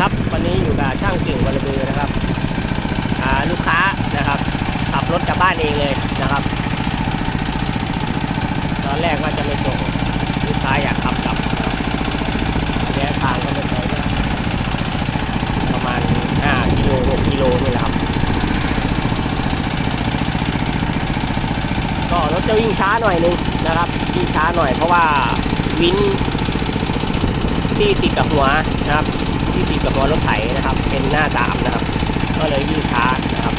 ครับวันนี้อยู่กับช่างเก่งวรบือนะครับอ่าลูกค้านะครับขับรถกลับบ้านเองเลยนะครับ ตอนแรกว่าจะไม่ส่งลูกค้าอยากขับกลับนะครับระยะทางก็ไม่ไกลมากประมาณ 5 กิโล6กิโลนี่แหละครับ ก็รถจะวิ่งช้าหน่อยนึงนะครับวิ่งช้าหน่อยเพราะว่าวินที่ติดกับหัวนะครับ ที่ติดกับหัวรถไถนะครับ เป็นหน้าสามนะครับ ก็เลยวิ่งช้านะครับ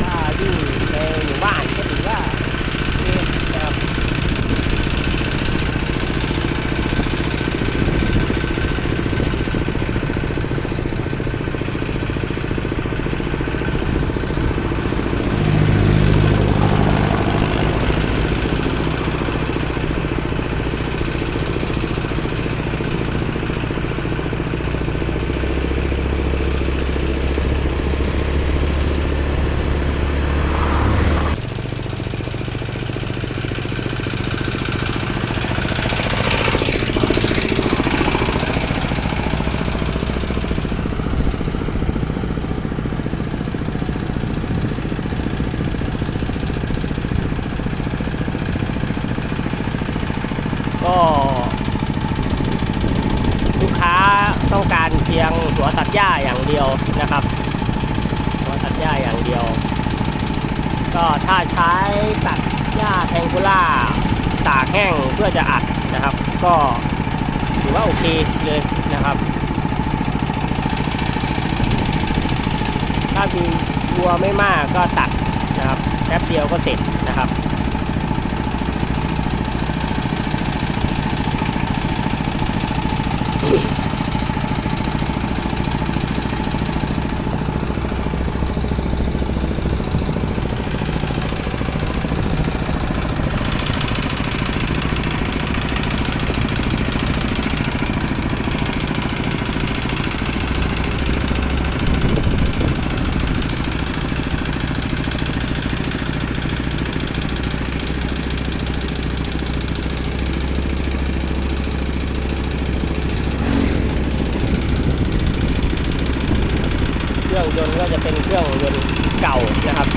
ถ้าวิ่งในหมู่บ้านก็ถือว่าดีนะครับ ก็ลูกค้าต้องการเพียงหัวตัดหญ้าอย่างเดียวนะครับ หัวตัดหญ้าอย่างเดียว ก็ถ้าใช้ตัดหญ้าแทงคูล่าตากแห้งเพื่อจะอัดนะครับ ก็ถือว่าโอเคเลยนะครับ ถ้ามีวัวไม่มากก็ตัดนะครับแป๊บเดียวก็เสร็จนะครับ ยนต์ก็จะเป็นเครื่องยนต์เก่านะครับ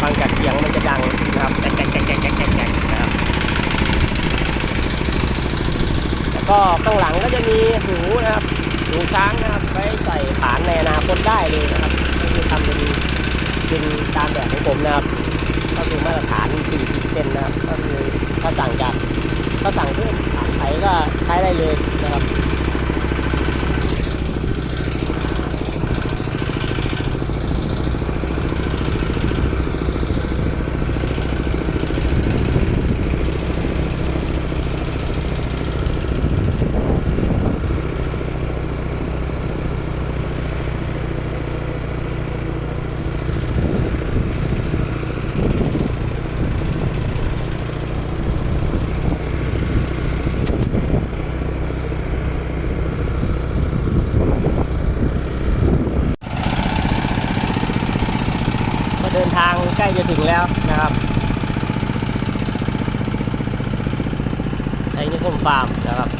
ฟังจากเสียงมันจะดังนะครับแจ๊กแจ๊กแจ๊กแจ๊กแจ๊กแจ๊กแกนะครับแล้วก็ข้างหลังก็จะมีหูนะครับหูช้างนะครับไว้ใส่ฐานในอนาคตได้เลยนะครับก็คือทำเป็นเป็นตามแบบของผมนะครับก็คือมาตรฐาน 40เซนนะครับก็คือถ้าสั่งจากถ้าสั่งเพิ่มฐานไถก็ใช้ได้เลยนะครับ ดินทางใกล้จะถึงแล้วนะครับไอ้นี่ผมฟาร์มนะครับ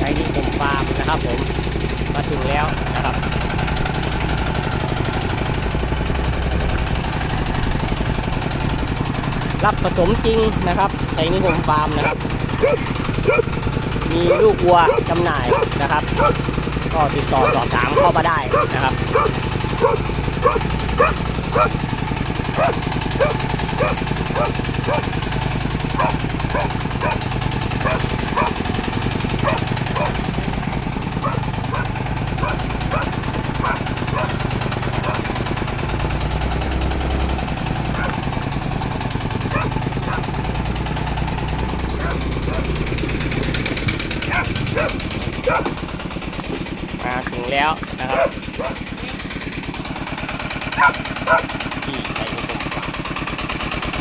ไอ้นิคมฟาร์มนะครับผม มาถึงแล้วนะครับ รับผสมจริงนะครับในนิคมฟาร์มนะครับ มีลูกวัวจำหน่ายนะครับ ก็ติดต่อสอบถามเข้ามาได้นะครับ ก แล้วนะครับที่ใส่นิคมฟาร์ม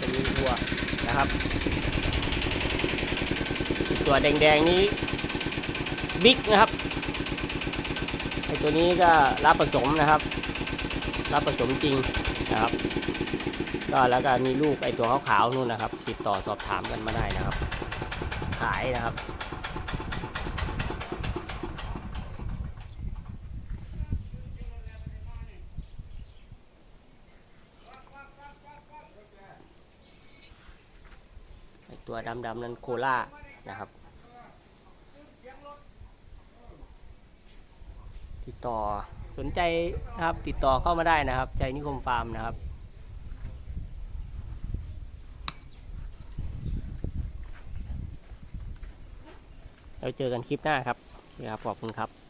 จะมีวัวนะครับอีก ตัวแดงๆนี้บิ๊กนะครับไอตัวนี้ก็รับผสมนะครับ รับผสมจริงนะครับ ก็แล้วก็มีลูกไอตัวขาวๆนู่นนะครับ ติดต่อสอบถามกันมาได้นะครับ ขายนะครับไอตัวดำๆนั้นโคล่านะครับ ติดต่อสนใจนะครับติดต่อเข้ามาได้นะครับใจนิคมฟาร์มนะครับเราเจอกันคลิปหน้าครับครับขอบคุณครับ